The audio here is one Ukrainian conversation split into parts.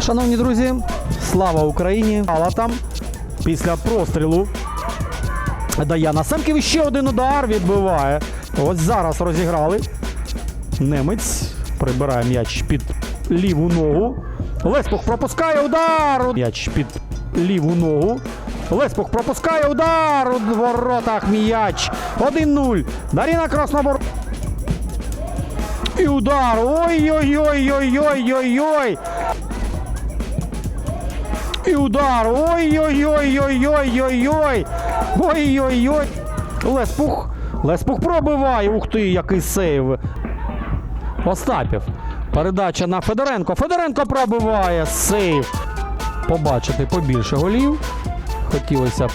Шановні друзі, слава Україні! Але там після прострілу дає на Семків ще один удар відбиває. Ось зараз розіграли. Немець прибирає м'яч під ліву ногу. Леспух пропускає удар. М'яч під ліву ногу. Леспух пропускає удар у воротах м'яч. 1-0. Даріна Краснобор. І удар. Ой-ой-ой-ой-ой-ой-ой. І удар. Ой-ой-ой-ой-ой-ой-ой. Ой-ой-ой. Леспух. Леспух пробиває. Ух ти, який сейв. Остапів. Передача на Федоренко. Федоренко пробиває. Сейв. Побачити побільше голів. Хотілося б,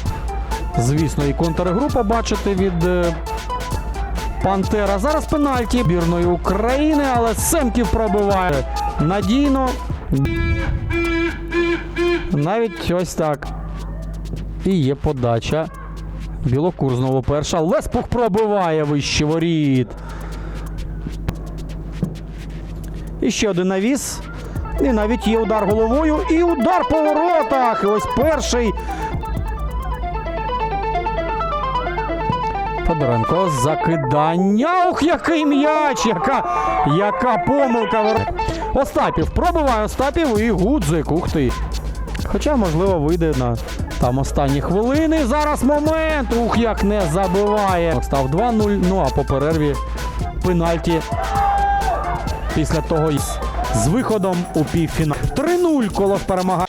звісно, і контргру побачити від е, Пантера. Зараз пенальті збірної України, але Семків пробиває надійно. Навіть ось так. І є подача. Білокур знову перша. Леспух пробиває вище воріт. І ще один навіс. І навіть є удар головою. І удар по воротах. І ось перший. Федоренко закидання. Ох, який м'яч! Яка, яка помилка. Остапів пробиває Остапів і Гудзик. Ух ти. Хоча, можливо, вийде на там останні хвилини. Зараз момент. Ух, як не забиває. Став 2-0. Ну а по перерві пенальті після того з виходом у півфінал. 3-0 колов перемагає.